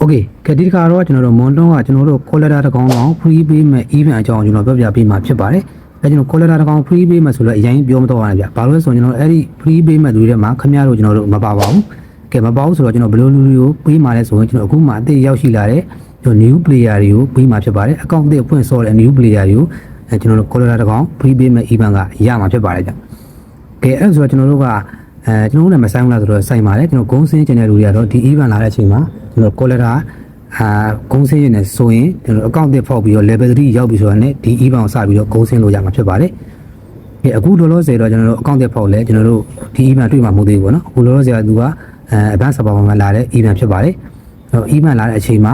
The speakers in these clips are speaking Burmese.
โอเคကဲဒီတစ်ခါတော့ကျွန်တော်တို့မွန်တွန်းကကျွန်တော်တို့ collector တစ်ကောင်ကောင် free ပေးမဲ့ event အကြောင်းကျွန်တော်ပြောပြပေးမှာဖြစ်ပါတယ်အဲကျွန်တော် collector တစ်ကောင် free ပေးမဲ့ဆိုတော့အရင်ပြောမတော့ပါနဲ့ဗျဘာလို့လဲဆိုရင်ကျွန်တော်အဲ့ဒီ free ပေးမဲ့လူတွေထဲမှာခင်ဗျားတို့ကျွန်တော်တို့မပါပါဘူးကဲမပါဘူးဆိုတော့ကျွန်တော်ဘယ်လိုလူတွေကိုပေးမှာလဲဆိုရင်ကျွန်တော်အခုမှအသစ်ရောက်ရှိလာတဲ့ကျွန်တော် new player တွေကိုပေးမှာဖြစ်ပါတယ် account အသစ်ဖွင့်ဆော်တဲ့ new player တွေကိုအဲကျွန်တော်တို့ collector တစ်ကောင် free ပေးမဲ့ event ကရမှာဖြစ်ပါတယ်ဗျကဲအဲ့ဒါဆိုတော့ကျွန်တော်တို့ကအဲကျွန်တော်တို့လည်းမဆိုင်ဘူးလားဆိုတော့ဆိုင်ပါတယ်ကျွန်တော်ဂုံးစင်းကျင်တဲ့လူတွေကတော့ဒီ event လာတဲ့အချိန်မှာ ကျွန်တော် collector အာဂုံးစင်းရနေဆိုရင်ကျွန်တော် account တစ်ဖောက်ပြီးတော့ level 3ရောက်ပြီဆိုတော့ねဒီ e-bound စပြီးတော့ဂုံးစင်းလို့ရမှာဖြစ်ပါတယ်။ဒီအခုလောလောဆယ်တော့ကျွန်တော်တို့ account တစ်ဖောက်လဲကျွန်တော်တို့ဒီ e-bound တွေ့မှာမဟုတ်သေးဘူးပေါ့နော်။အခုလောလောဆယ်ကသူကအဲ advanced server မှာလာတဲ့ e-bound ဖြစ်ပါတယ်။အဲ e-bound လာတဲ့အချိန်မှာ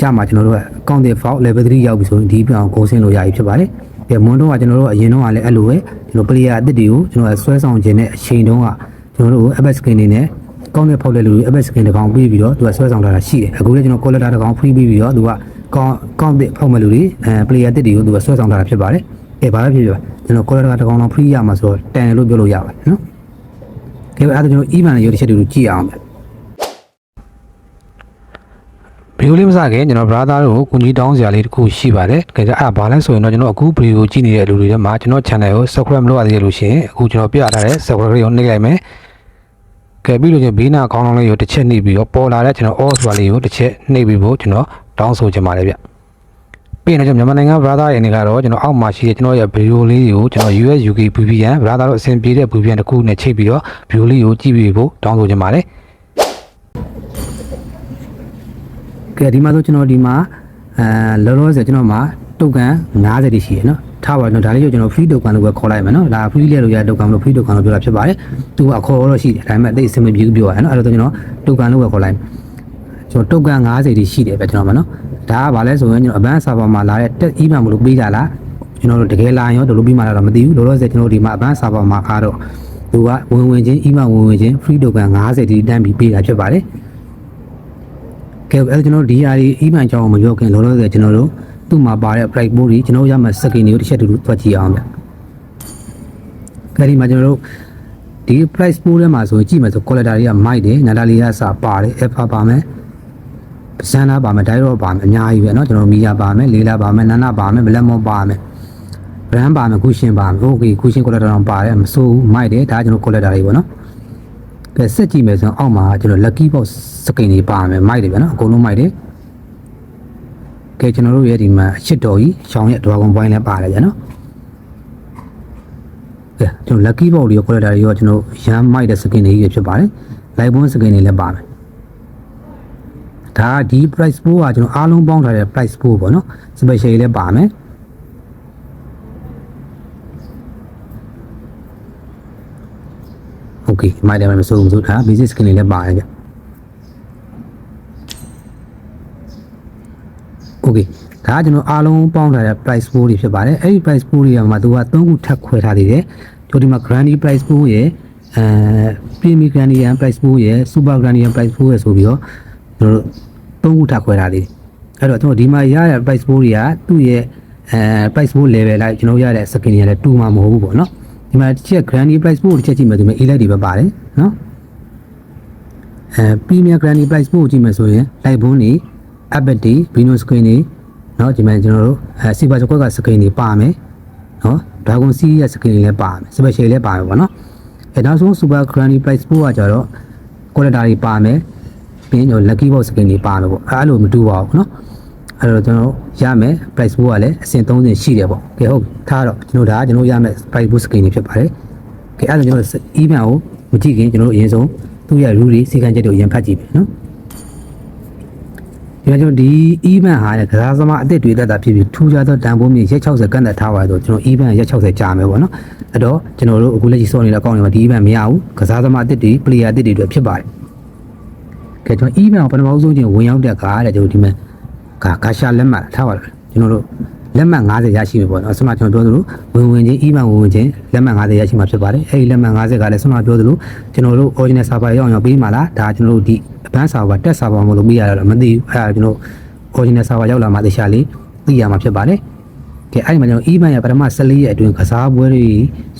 ကြာမှာကျွန်တော်တို့က account တစ်ဖောက် level 3ရောက်ပြီဆိုရင်ဒီ e-bound ဂုံးစင်းလို့ရပြီဖြစ်ပါတယ်။ဒီမွန်တော့ကကျွန်တော်တို့အရင်တော့ကလည်းအဲ့လိုပဲကျွန်တော် player အသစ်တွေကိုကျွန်တော်ဆွဲဆောင်ခြင်းနဲ့အချိန်တုန်းကကျွန်တော်တို့ app skin နေနဲ့ ကောင်းတဲ့ဖောက်တဲ့လူတွေ app skin တစ်ကောင်ပြီးပြီးတော့သူကဆွဲဆောင်လာတာရှိတယ်အခုလည်းကျွန်တော် collector တစ်ကောင် free ပြီးပြီးတော့သူကကောင်းကောင်းတဲ့ဖောက်မဲ့လူတွေအဲ player တစ်တွေကိုသူကဆွဲဆောင်လာတာဖြစ်ပါတယ်အဲဘာပဲဖြစ်ဖြစ်ကျွန်တော် collector တစ်ကောင်တော့ free ရမှာဆိုတော့တန်တယ်လို့ပြောလို့ရပါတယ်နော်ကဲအဲ့ဒါကျွန်တော် even ရဲ့ရုပ်တစ်ချက်တွေကိုကြည့်အောင်ဗျဗီဒီယိုလေးမစခင်ကျွန်တော် brother တို့ကိုကူညီတောင်းစရာလေးတစ်ခုရှိပါတယ်။ဒါကြအဲ့ဘာလဲဆိုရင်တော့ကျွန်တော်အခုဗီဒီယိုကြည့်နေတဲ့လူတွေထဲမှာကျွန်တော် channel ကို subscribe မလုပ်ရသေးလို့ရှိရင်အခုကျွန်တော်ပြထားတဲ့ subscribe လေးကိုနှိပ်လိုက်မယ်။ ကဲပြီးလို့ချင်းဘေးနာခေါင်းလုံးလေးကိုတစ်ချက်နှိပ်ပြီးတော့ပေါ်လာတဲ့ကျွန်တော် all ဆိုတာလေးကိုတစ်ချက်နှိပ်ပြီးဖို့ကျွန်တော်တောင်းဆိုချင်ပါတယ်ဗျ။ပြီးရင်ကျွန်တော်မြန်မာနိုင်ငံ brother ရဲ့အနေကတော့ကျွန်တော်အောက်မှာရှိတဲ့ကျွန်တော်ရဲ့ဗီဒီယိုလေးတွေကိုကျွန်တော် US UK VPN brother တို့အဆင်ပြေတဲ့ VPN တစ်ခုနဲ့ချိတ်ပြီးတော့ဗီဒီယိုလေးကိုကြည့်ပြီးဖို့တောင်းဆိုချင်ပါတယ်။ကဲဒီမှာဆိုကျွန်တော်ဒီမှာအဲလောလောဆယ်ကျွန်တော်မှာတုတ်ကန်90တိရှိရနော် ထားပါတော့ဒါလေးကိုကျွန်တော် free တုတ်ကန်လို့ပဲခေါ်လိုက်မယ်နော်ဒါ free လေးလို့ရတုတ်ကန်လို့ free တုတ်ကန်လို့ပြောတာဖြစ်ပါတယ်သူကအခေါ်တော့ရှိတယ်ဒါပေမဲ့အသိအစမပြေဘူးပြောရနော်အဲ့တော့ကျွန်တော်တုတ်ကန်လို့ပဲခေါ်လိုက်ကျွန်တော်တုတ်ကန်90တိရှိတယ်ပဲကျွန်တော်မှာနော်ဒါကဘာလဲဆိုရင်ကျွန်တော် advanced server မှာလာတဲ့ test email မလို့ပေးကြလားကျွန်တော်တို့တကယ်လာရင်ရောဒီလိုပြီးမှလာတော့မသိဘူးလောလောဆယ်ကျွန်တော်ဒီမှာ advanced server မှာအားတော့သူကဝင်ဝင်ချင်း email ဝင်ဝင်ချင်း free တုတ်ကန်90တိတန်းပြီးပေးတာဖြစ်ပါတယ်ကဲအဲ့ကျွန်တော်ဒီဟာဒီ email အကြောင်းမပြောခင်လောလောဆယ်ကျွန်တော်တို့ သူ့မှာပါတဲ့ price board ကြီးကျွန်တော်ရမယ့် second တွေကိုတစ်ချက်တူတူသွားကြည့်အောင်ဗျ။ကဲဒီမှာကျွန်တော်တို့ဒီ price board ထဲမှာဆိုရင်ကြည့်မယ်ဆို collector တွေကမိုက်တယ်နာတာလီကစာပါတယ် alpha ပါမယ်ပစန္ဒပါမယ်ဒိုင်ရောပါမယ်အများကြီးပဲเนาะကျွန်တော်မီယာပါမယ်လေးလာပါမယ်နာနာပါမယ်ဘလက်မောပါမယ် brand ပါမယ်ကုရှင်ပါမယ် okay ကုရှင် collector တော့ပါတယ်မစိုးဘူးမိုက်တယ်ဒါကကျွန်တော် collector တွေပေါ့နော်ကဲဆက်ကြည့်မယ်ဆိုရင်အောက်မှာကျွန်တော် lucky box စကိန်တွေပါမယ်မိုက်တယ်ဗျာနော်အကုန်လုံးမိုက်တယ် ကဲကျွန်တော်တို့ရဲ့ဒီမှာအချစ်တော်ကြီးရှောင်းရဲ့ dragon point လည်းပါတယ်ဗျာနော်ကဲကျွန်တော် lucky box တွေရော collector တွေရောကျွန်တော်ရမ်းမိုက်တဲ့စကိန်တွေကြီးဖြစ်ပါတယ် live bone စကိန်တွေလည်းပါမယ်ဒါကဒီ price pool ကကျွန်တော်အားလုံးပေါင်းထားတဲ့ price pool ပေါ့နော် special လည်းပါမယ်โอเคမိုက်တယ်မဆိုဘူးဆိုဒါ basic skin တွေလည်းပါတယ်ဗျ okay ဒါကကျွန်တော်အားလုံးပေါင်းထားတဲ့ price pool တွေဖြစ်ပါတယ်အဲ့ဒီ price pool တွေကမှာသူက၃ခုထပ်ခွဲထားသေးတယ်ကျွန်တော်ဒီမှာ granny price pool ရဲ့အဲ premium granny price pool ရဲ့ super granny price pool ရဲ့ဆိုပြီးတော့ကျွန်တော်တို့၃ခုထပ်ခွဲထားသေးတယ်အဲ့တော့ကျွန်တော်ဒီမှာရတဲ့ price pool တွေကသူ့ရဲ့အဲ price pool level လိုက်ကျွန်တော်ရတဲ့ skin တွေကလည်းတူမှာမဟုတ်ဘူးပေါ့နော်ဒီမှာတစ်ချက် granny price pool ကိုတစ်ချက်ကြည့်မယ်ဆိုရင် elite တွေပဲပါတယ်နော်အဲ premium granny price pool ကိုကြည့်မယ်ဆိုရင် light bone တွေ app တွေ vino screen တွေเนาะဒီမှာကျွန်တော်တို့အဲ silver square က screen တွေပါမယ်เนาะ dragon c ရဲ့ screen တွေလည်းပါမယ် special လည်းပါမယ်ပေါ့เนาะအဲနောက်ဆုံး super granny price pool ကကြတော့ quality တွေပါမယ်ပြီးရင်ကျွန်တော် lucky box screen တွေပါမယ်ပေါ့အဲလိုမတူပါဘူးเนาะအဲ့တော့ကျွန်တော်ရမယ် price pool ကလည်းအဆင့်30ရှိတယ်ပေါ့ကဲဟုတ်ထားတော့ကျွန်တော်ဒါကကျွန်တော်ရမယ် price pool screen တွေဖြစ်ပါတယ်ကဲအဲ့ဒါကျွန်တော် email ကိုမကြည့်ခင်ကျွန်တော်တို့အရင်ဆုံးသူ့ရဲ့ rule တွေစီကံချက်တွေအရင်ဖတ်ကြည့်မယ်နော် ဒီမှာကျွန်တော်ဒီ event ဟာကစားသမားအစ်စ်တွေတက်တာဖြစ်ပြီးထူးခြားသောတန်ဖိုးမြင့်ရက်60ကန့်သက်ထားပါတော့ကျွန်တော် event ရက်60ကြာမယ်ပေါ့နော်အဲ့တော့ကျွန်တော်တို့အခုလက်ရှိစောနေတဲ့အကောင့်တွေမှာဒီ event မရဘူးကစားသမားအစ်စ်တွေ player အစ်စ်တွေအတွက်ဖြစ်ပါတယ်ကဲကျွန်တော် event ကိုပထမဆုံးချင်းဝင်ရောက်တဲ့ကားတဲ့ကျွန်တော်ဒီမှာကာကာရှာလက်မှတ်ထားပါတော့ကျွန်တော်တို့လက်မှတ်90ရရှိပြီပေါ့နော်အစမှကျွန်တော်ပြောသလိုဝင်ဝင်ချင်း email ဝင်ဝင်ချင်းလက်မှတ်90ရရှိမှာဖြစ်ပါတယ်အဲ့ဒီလက်မှတ်90ကလည်းဆွမ်းမပြောသလိုကျွန်တော်တို့ original server ရောက်အောင်ပေးမှာလားဒါကျွန်တော်တို့ဒီ advanced server တက် server မလို့ပေးရတော့မသိဘူးအဲ့ဒါကျွန်တော် original server ရောက်လာမှတခြားလေးသိရမှာဖြစ်ပါတယ်ကဲအဲ့ဒီမှာကျွန်တော် email ရပထမ14ရက်အတွင်းကစားပွဲတွေ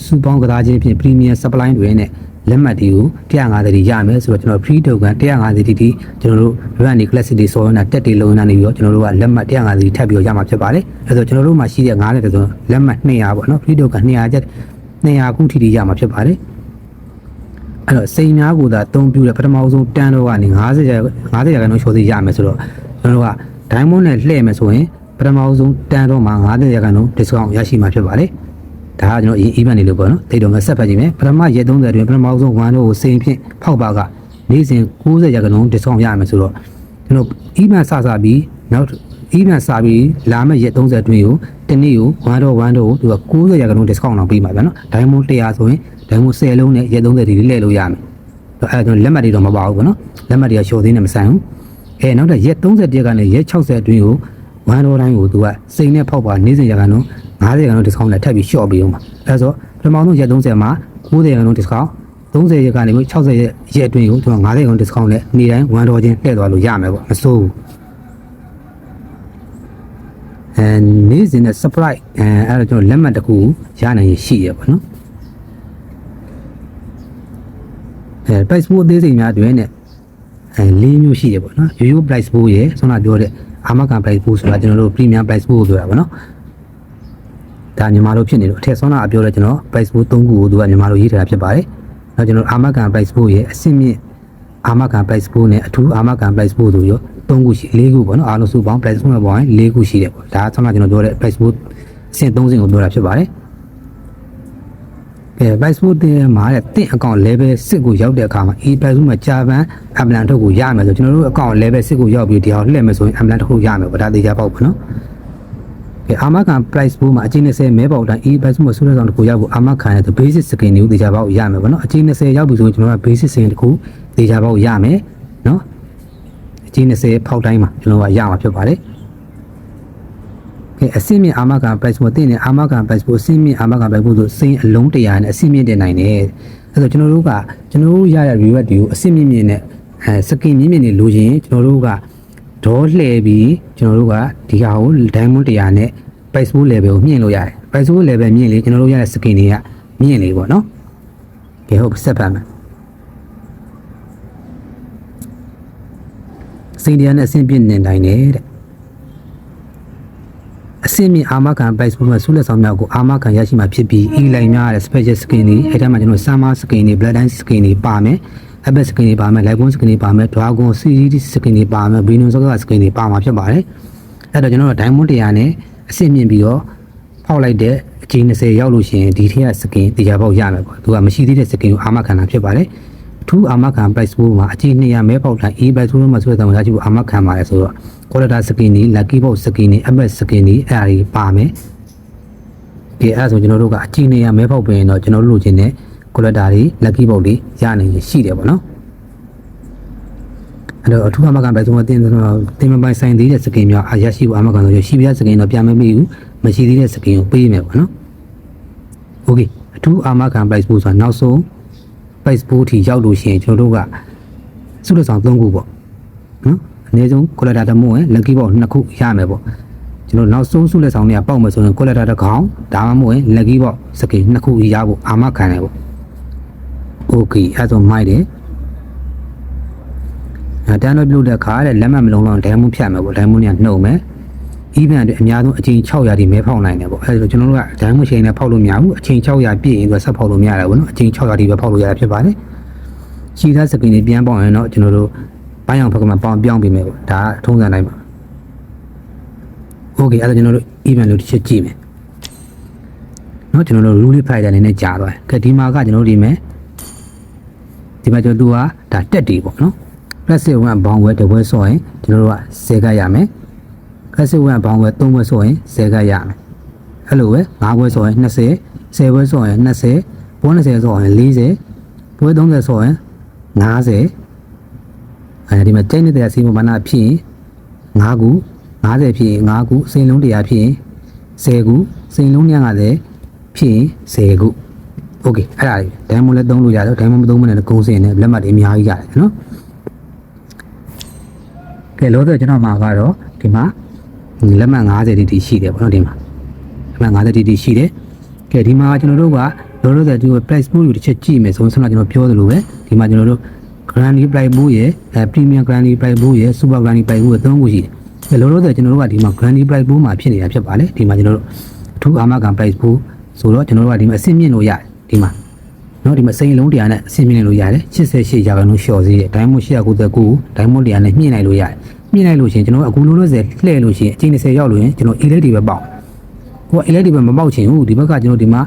စူပေါင်းကစားခြင်းဖြင့် premium supply တွေနဲ့လက်မှတ်တွေကို150တီရမယ်ဆိုတော့ကျွန်တော် free token 150တီတီကျွန်တော်တို့ run နေ classic တွေဆောင်းနေတာတက်တွေလုံးနေတာနေပြီးတော့ကျွန်တော်တို့ကလက်မှတ်150တီထပ်ပြီးတော့ရမှာဖြစ်ပါတယ်အဲဆိုကျွန်တော်တို့မှာရှိတဲ့90တဲ့ဆိုလက်မှတ်200ပေါ့နော် free token 200ကျပ်200ခုထိထိရမှာဖြစ်ပါတယ် အဲ့တော့စိန်များကိုသာအသုံးပြုတဲ့ပထမဆုံးတန်းတော့ကနေ90ရာ90ရာခိုင်နှုန်းချော်စီရမယ်ဆိုတော့ကျွန်တော်တို့က diamond နဲ့လှည့်မယ်ဆိုရင်ပထမဆုံးတန်းတော့မှာ90ရာခိုင်နှုန်း discount ရရှိမှာဖြစ်ပါတယ်ဒါကကျွန်တော်အရင် event နေလို့ပေါ့နော်တိတ်တော့ငါဆက်ဖတ်ကြည့်မယ်ပထမရက်30တွင်ပထမဆုံး1တော့ကိုစိန်ဖြင့်ဖောက်ပါကနေ့စဉ်90ရာခိုင်နှုန်း discount ရမယ်ဆိုတော့ကျွန်တော် event စစပြီးနောက် event စပြီးလာမယ့်ရက်30တွင်ကိုတနေ့ကို1တော့1တော့ကိုသူက90ရာခိုင်နှုန်း discount လောက်ပေးမှာဗျာနော် diamond 100ဆိုရင် diamond 10လုံးနဲ့ရက်30ဒီလှည့်လို့ရမယ်အဲ့ဒါကျွန်တော်လက်မှတ်တွေတော့မပါဘူးပေါ့နော်လက်မှတ်တွေက short သေးနဲ့မဆိုင်ဘူးအဲနောက်တော့ရက်30ရက်ကနေရက်60အတွင်းကို1ဒေါ်တိုင်းကိုသူကစိန်နဲ့ဖောက်ပါနေ့စဉ်ရကန်တော့90ရကန်တော့ discount နဲ့ထပ်ပြီး short ပေးအောင်ပါအဲဆိုပထမဆုံးရက်30မှာ90ရကန်တော့ discount 30ရက်ကနေ60ရက်ရက်အတွင်းကိုသူက90ရကန် discount နဲ့နေ့တိုင်း1ဒေါ်ချင်းလှည့်သွားလို့ရမယ်ပေါ့မစိုးဘူးအဲနေ့စဉ်နဲ့ surprise အဲအဲ့တော့ကျွန်တော်လက်မှတ်တစ်ခုရနိုင်ရရှိရပါတော့ အဲ price pool အသေးစိတ်များတွင်နဲ့အဲ၄မျိုးရှိတယ်ပေါ့နော်ရိုးရိုး price pool ရယ်ဆွမ်းနာပြောတဲ့အာမခံ price pool ဆိုတာကျွန်တော်တို့ premium price pool ကိုပြောတာပေါ့နော်ဒါမြန်မာလိုဖြစ်နေလို့အထက်ဆွမ်းနာအပြောလဲကျွန်တော် price pool ၃ခုကိုသူကမြန်မာလိုရေးထားတာဖြစ်ပါတယ်နောက်ကျွန်တော်အာမခံ price pool ရယ်အဆင့်မြင့်အာမခံ price pool နဲ့အထူးအာမခံ price pool တို့ရော၃ခုရှိ၄ခုပေါ့နော်အားလုံးစုပေါင်း price pool နဲ့ပေါင်းရင်၄ခုရှိတယ်ပေါ့ဒါကဆွမ်းနာကျွန်တော်ပြောတဲ့ price pool အဆင့်၃ဆင့်ကိုပြောတာဖြစ်ပါတယ် အဲ Facebook တဲ့မှာတဲ့တင့် account level 6ကိုရောက်တဲ့အခါမှာ e-Facebook မှာကြာပန်း applant ထုတ်ကိုရမယ်ဆိုကျွန်တော်တို့ account level 6ကိုရောက်ပြီးဒီအောင်လှည့်မယ်ဆိုရင် applant တစ်ခုရမယ်ဗောဒါသေးချာပေါက်ပါနော်ကဲအာမခံ price ဘိုးမှာအချင်း20မဲပေါက်တိုင်း e-Facebook မှာဆူရဆောင်တစ်ခုရောက်ဖို့အာမခံရတဲ့ basic skin တွေကိုသေချာပေါက်ရမယ်ဗောနော်အချင်း20ရောက်ပြီဆိုရင်ကျွန်တော်က basic skin တစ်ခုသေချာပေါက်ရမယ်နော်အချင်း20ဖောက်တိုင်းမှာကျွန်တော်ကရမှာဖြစ်ပါတယ်ကဲ အစင်းမြင့်အာမခံ price ကိုတင်နေအာမခံ price ကိုအစင်းမြင့်အာမခံ price ကိုဆိုစိန်အလုံး100နဲ့အစင်းမြင့်တင်နိုင်တယ်အဲဆိုကျွန်တော်တို့ကကျွန်တော်တို့ရရ reward တွေကိုအစင်းမြင့်မြင့်နဲ့အဲ skin မြင့်မြင့်နေလိုချင်ကျွန်တော်တို့ကဒေါ်လှည့်ပြီးကျွန်တော်တို့ကဒီဟာကို diamond 100နဲ့ price pool level ကိုမြင့်လို့ရတယ် price pool level မြင့်လေကျွန်တော်တို့ရတဲ့ skin တွေကမြင့်လေပေါ့နော်ကဲဟုတ်ဆက်ပါမယ်စိန်တရားနဲ့အဆင့်ပြည့်နေနိုင်တယ်တဲ့ အဆင့်မြင့်အာမခံ price pool မှာဆုလက်ဆောင်များကိုအာမခံရရှိမှာဖြစ်ပြီး e-line များတဲ့ special skin တွေအဲဒါမှကျွန်တော် summer skin တွေ blood line skin တွေပါမယ် apex skin တွေပါမယ် live skin တွေပါမယ် dragon series skin တွေပါမယ် venus skin တွေပါမှာဖြစ်ပါတယ်အဲ့တော့ကျွန်တော်တို့ diamond 100နဲ့အဆင့်မြင့်ပြီးတော့ဖောက်လိုက်တဲ့အချိန်20ရောက်လို့ရှိရင်ဒီထက်ကစကင်တရားပေါက်ရမယ်ပေါ့သူကမရှိသေးတဲ့စကင်ကိုအာမခံတာဖြစ်ပါတယ်အထူးအာမခံ price pool မှာအချိန်200မဲပေါက်တိုင်း e price pool မှာဆိုတဲ့တမန်သားကြီးကိုအာမခံပါတယ်ဆိုတော့ quality skin တွေ lucky box skin တွေ ms skin တွေအဲ့ဒါတွေပါမယ်ဒီအဲ့ဒါဆိုကျွန်တော်တို့ကအချိန်200မဲပေါက်ပြင်တော့ကျွန်တော်တို့လိုချင်တဲ့ quality တွေ lucky box တွေရနိုင်ရရှိတယ်ပေါ့နော်အဲ့တော့အထူးအမကန်ပဲဆိုတော့တင်းတင်းမပိုင်ဆိုင်သေးတဲ့စကင်များအရရှိဘူးအမကန်ဆိုရရှိပြစကင်တော့ပြန်မမေ့ဘူးမရှိသေးတဲ့စကင်ကိုပေးမယ်ပေါ့နော်โอเคအထူးအမကန် price ပို့ဆိုတာနောက်ဆုံး price ပို့ထိရောက်လို့ရှိရင်ကျွန်တော်တို့ကစုလက်ဆောင်၃ခုပေါ့နော်အ နည်းဆုံး collector တစ်မို့ရင် lucky box နှစ်ခုရမယ်ပေါ့ကျွန်တော်နောက်ဆုံးစုလက်ဆောင်တွေကပေါက်မယ်ဆိုရင် collector တစ်ကောင်ဒါမှမဟုတ်ရင် lucky box စကေနှစ်ခုရဖို့အာမခံတယ်ပေါ့ okay အဲဆိုမိုက်တယ်အဲတန်းတော့ပြုတ်တဲ့အခါတဲ့လက်မှတ်မလုံးလောက်ဒိုင်မွန်ဖြတ်မယ်ပေါ့ဒိုင်မွန်ကနှုတ်မယ်အီးပြန်တဲ့အများဆုံးအချိန်600တိမဲဖောက်နိုင်တယ်ပေါ့အဲဒါကျွန်တော်တို့ကဒိုင်မွန်ချိန်နဲ့ဖောက်လို့မရဘူးအချိန်600ပြည့်ရင်သူကဆက်ဖောက်လို့မရတယ်ပေါ့နော်အချိန်600တိပဲဖောက်လို့ရတာဖြစ်ပါတယ်ခြေသားစကင်တွေပြန်ပေါက်ရင်တော့ကျွန်တော်တို့ ပိုင်းအောင်ဖက်ကမှပေါင်းပြောင်းပေးမယ်ပေါ့ဒါကထုံးစံတိုင်းပါ။ Okay အဲ့ဒါကျွန်တော်တို့ even လို့တစ်ချက်ကြည့်မယ်။နော်ကျွန်တော်တို့ rule fighter အနေနဲ့ကြာသွားတယ်။ကဲဒီမှာကကျွန်တော်တို့ဒီမဲ့ဒီမှာကျွန်တော်တို့ကဒါတက်တွေပေါ့နော် classic 1ဘောင်းဝဲတစ်ဝဲဆိုရင်ကျွန်တော်တို့က10ကရမယ် classic 1ဘောင်းဝဲ3ဝဲဆိုရင်10ကရမယ်အဲ့လိုပဲ5ဝဲဆိုရင်20 10ဝဲဆိုရင်20ဘွဲ20ဆိုရင်40ဘွဲ30ဆိုရင်50 အဲဒီမှာတိတ်နေတဲ့စီမဘာနာဖြစ်ရင်5ခု50ဖြစ်ရင်5ခုစိန်လုံး100ဖြစ်ရင်10ခုစိန်လုံး150ဖြစ်ရင်10ခုโอเคအဲ့ဒါဒိုင်မွန်လည်းသုံးလို့ရတယ်ဒိုင်မွန်မသုံးမနဲ့ကုန်းစင်နဲ့လက်မှတ်တွေအများကြီးရတယ်နော်ကဲလို့ဆိုကျွန်တော်မှာကတော့ဒီမှာလက်မှတ်50တီတီရှိတယ်ပေါ့နော်ဒီမှာလက်မှတ်50တီတီရှိတယ်ကဲဒီမှာကျွန်တော်တို့က လောလောဆယ်ဒီ price pool ကိုတစ်ချက်ကြည့်မယ်ဆိုရင်ဆန္ဒကျွန်တော်ပြောသလိုပဲဒီမှာကျွန်တော်တို့ granny price pool ရဲ့အဲ premium granny price pool ရဲ့ super granny price pool ရဲ့သုံးခုရှိတယ်လောလောဆယ်ကျွန်တော်တို့ကဒီမှာ granny price pool မှာဖြစ်နေတာဖြစ်ပါလေဒီမှာကျွန်တော်တို့အထူးအာမခံ price pool ဆိုတော့ကျွန်တော်တို့ကဒီမှာအဆင့်မြင့်လို့ရတယ်ဒီမှာနော်ဒီမှာစိန်လုံးတရားနဲ့အဆင့်မြင့်နိုင်လို့ရတယ်88ရာခိုင်နှုန်းလျှော့သေးတယ်ဒိုင်းမွန်899ဒိုင်းမွန်တရားနဲ့မြင့်နိုင်လို့ရတယ်မြင့်နိုင်လို့ရှိရင်ကျွန်တော်အခုလိုလို့ဆယ်လှည့်လို့ရှိရင်အချိန်20ရောက်လို့ရင်ကျွန်တော် elect တွေပဲပေါက်ကို က elect တွေပဲမပေါက်ချင်ဘူးဒီဘက်ကကျွန်တော်ဒီမှာ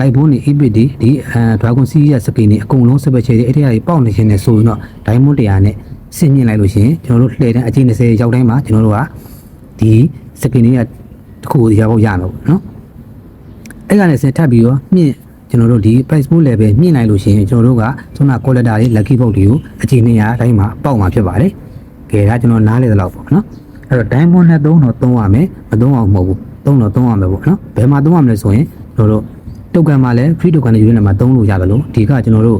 live bone နေ ebit တွေဒီအဲ dragon c ရဲ့ skin တွေအကုန်လုံးစပက်ချေတွေအဲ့ဒီဟာတွေပေါက်နေခြင်းနဲ့ဆိုရင်တော့ဒိုင်းမွန်တရားနဲ့ဆင့်မြင့်လိုက်လို့ရှိရင်ကျွန်တော်တို့လှည့်တဲ့အချိန်20ရောက်တိုင်းမှာကျွန်တော်တို့ကဒီ skin တွေကတစ်ခုရဖို့ရမှာပေါ့နော်အဲ့ကနေစထပ်ပြီးတော့မြင့်ကျွန်တော်တို့ဒီ price pool level မြင့်နိုင်လို့ရှိရင်ကျွန်တော်တို့ကခုန quality တွေ lucky box တွေကိုအခြေအနေအတိုင်းမှာပေါက်မှာဖြစ်ပါတယ်။ကဲဒါကျွန်တော်နားလေသလောက်ပေါ့နော်။အဲ့တော့ diamond နဲ့သုံးတော့သုံးရမယ်မသုံးအောင်မဟုတ်ဘူး။ သုံးတော့သုံးရမယ်ပေါ့နော်။ဘယ်မှာသုံးရမလဲဆိုရင်ကျွန်တော်တို့တုတ်ကန်မှာလည်း free token တွေယူနေမှာသုံးလို့ရတယ်လို့ဒီကကျွန်တော်တို့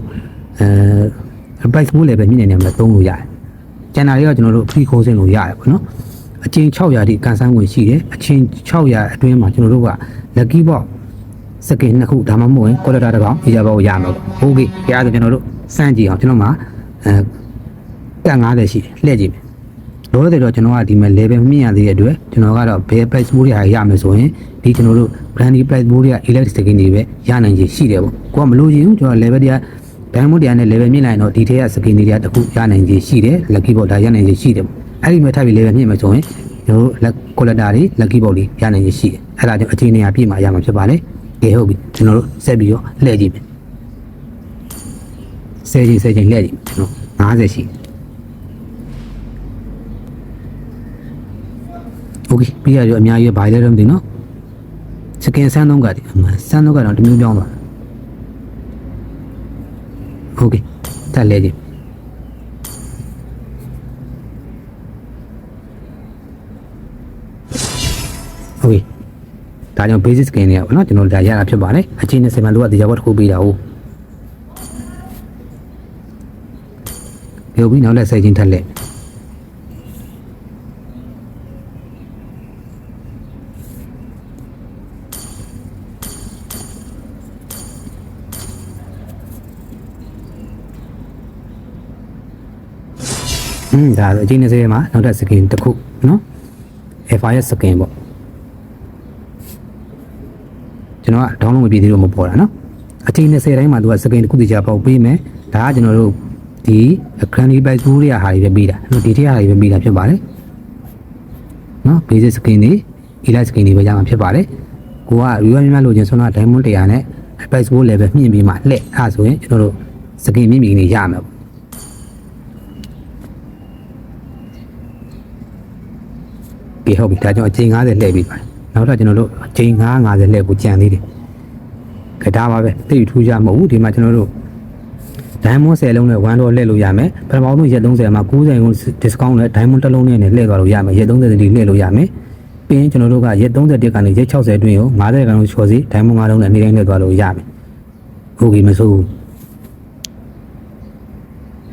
အဲ price pool level မြင့်နေနေမှာသုံးလို့ရတယ်။ကျန်တာတွေကကျွန်တော်တို့ free ခိုးစင်လို့ရတယ်ပေါ့နော်။အချင်း600တိကန်ဆန်းဝင်ရှိတယ်။အချင်း600အတွင်းမှာကျွန်တော်တို့က lucky box စကင်နှစ်ခုဒါမှမဟုတ်ရင်ကော်လတာတစ်ကောင်အေးရပါကိုရမှာပေါ့ဟုတ်ကဲ့ကြရတယ်ကျွန်တော်တို့စမ်းကြည့်အောင်ကျွန်တော်မှာအဲတက်90ရှိတယ်လှည့်ကြည့်မယ် လောလောဆယ်တော့ကျွန်တော်ကဒီမှာ level မြင့်ရသေးတဲ့အတွက်ကျွန်တော်ကတော့ဘယ် price pool တွေရမယ်ဆိုရင်ဒီကျွန်တော်တို့ brandy price pool တွေက electric skin တွေပဲရနိုင်ချေရှိတယ်ပေါ့ကိုကမလို့ရင်ကျွန်တော် level တွေက diamond တွေကနဲ့ level မြင့်လိုက်တော့ဒီထက်က skin တွေကတခုရနိုင်ချေရှိတယ် lucky box ဒါရနိုင်ချေရှိတယ်ပေါ့အဲ့ဒီမဲ့ထပ်ပြီး level မြင့်မယ်ဆိုရင်ကျွန်တော်တို့ collector တွေ lucky box တွေရနိုင်ချေရှိတယ်အဲ့ဒါကြောင့်အခြေအနေအပြည့်မှာရမှာဖြစ်ပါလေကဲဟုတ်ပြီကျွန်တော်တို့ဆက်ပြီးတော့လှည့်ကြည့်မယ်ဆယ်ချိန်ဆယ်ချိန်လှည့်ကြည့်မယ်ကျွန်တော်50ရှိ โอเคပြီးရရောအများကြီးဘာလဲတော့မသိနော်စကင်ဆန်းသုံးကတည်းဆန်းသုံးကတော့တစ်မျိုးပြောင်းသွားโอเคတက်လဲကြည့်โอเค ဒါကြောင့် basic skin တွေကပေါ့နော်ကျွန်တော်တို့ဒါရတာဖြစ်ပါတယ်အချင်းနဲ့7မှလို့ကတရားဘောတစ်ခုပေးတာဟုတ်ပြောပြီးနောက်လက်ဆက်ချင်းထက်လက် อืมဒါဆိုအချင်းနဲ့7မှာနောက်ထပ် skin တစ်ခုနော် FIS skin ပေါ့ကျွန်တော်က download မပြည့်သေးလို့မပေါ်တာနော်အချိန်20တိုင်းမှာသူကစကိန်တစ်ခုတည်းချပေါက်ပေးမယ်ဒါကကျွန်တော်တို့ဒီ granny bike tool တွေကဟာတွေပဲပေးတာနော်ဒီထက်ဟာတွေပဲပေးတာဖြစ်ပါတယ်နော် basic skin တွေ elite skin တွေပဲရမှာဖြစ်ပါတယ်ကိုက review များများလို့ချင်းဆိုတော့ diamond 100နဲ့ bike tool level မြင့်ပြီးမှလှည့်အဲ့ဆိုရင်ကျွန်တော်တို့စကိန်မြင့်မြင့်နေရမှာပေါ့ ဒီဟုတ်ပြီဒါကြောင့်အချိန်90လှည့်ပြီးပါတယ်နောက်တော့ကျွန်တော်တို့အချိန်950လှည့်ကိုကြံသေးတယ်ခဒါပါပဲတိတ်ထူးကြမဟုတ်ဘူးဒီမှာကျွန်တော်တို့ဒိုင်းမွန်10လုံးနဲ့1ဒေါ်လှည့်လို့ရမယ်ပထမဆုံးရက်30မှာ90ကို discount နဲ့ဒိုင်းမွန်တစ်လုံးနဲ့လှည့်သွားလို့ရမယ်ရက်30တိလှည့်လို့ရမယ်ပြီးရင်ကျွန်တော်တို့ကရက်30တက်ကနေရက်60အတွင်းကို90ကန်လို့ချော်စီဒိုင်းမွန်9လုံးနဲ့နေတိုင်းလှည့်သွားလို့ရမယ်ဟုတ်ပြီမဆိုးဘူး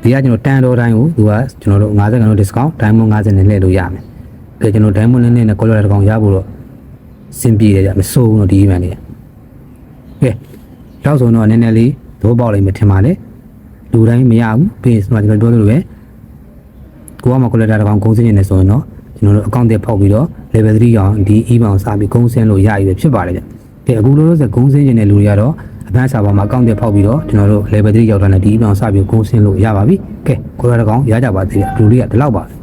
ဒီကကျွန်တော်တန်တော်တိုင်းကိုသူကကျွန်တော်တို့90ကန်လို့ discount ဒိုင်းမွန်90နဲ့လှည့်လို့ရမယ် ဒါကျွန်တော်ဒိုင်းမွန်နဲ့နဲ့ color တစ်ကောင်ရဖို့တော့စင်ပြေတယ်ကြမစိုးဘူးတော့ဒီ event တွေကကဲလောက်ဆိုတော့နည်းနည်းလေးသဘောပေါက်လိမ့်မယ်ထင်ပါလေလူတိုင်းမရဘူးပြီးဆိုတော့ကျွန်တော်ပြောလို့ပဲကိုကမှ collector တစ်ကောင်ဂုံးစင်းနေတယ်ဆိုရင်တော့ကျွန်တော်တို့ account တွေဖောက်ပြီးတော့ level 3ကောင်ဒီ e-bound စပြီးဂုံးစင်းလို့ရရပဲဖြစ်ပါတယ်ကြကဲအခုလိုလို့ဆိုဂုံးစင်းနေတဲ့လူတွေကတော့အပန်းစာပေါ်မှာ account တွေဖောက်ပြီးတော့ကျွန်တော်တို့ level 3ရောက်တာနဲ့ဒီ e-bound စပြီးဂုံးစင်းလို့ရပါပြီကဲကိုရတစ်ကောင်ရကြပါသေးတယ်လူတွေကဒီလောက်ပါပဲ